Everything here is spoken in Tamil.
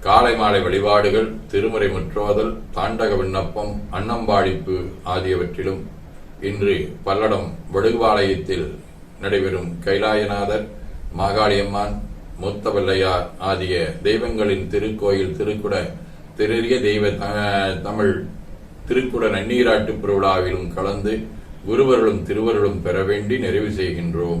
காலை மாலை வழிபாடுகள் திருமுறை முற்றோதல் தாண்டக விண்ணப்பம் அன்னம்பாடிப்பு ஆகியவற்றிலும் இன்று பல்லடம் வடுகுபாளையத்தில் நடைபெறும் கைலாயநாதர் மாகாளியம்மான் மூத்தவல்லையார் ஆகிய தெய்வங்களின் திருக்கோயில் திருக்குட திருரிய தெய்வ த- தமிழ் திருக்குட நன்னீராட்டு பெருவிழாவிலும் கலந்து குருவருளும் திருவருளும் பெற வேண்டி நிறைவு செய்கின்றோம்.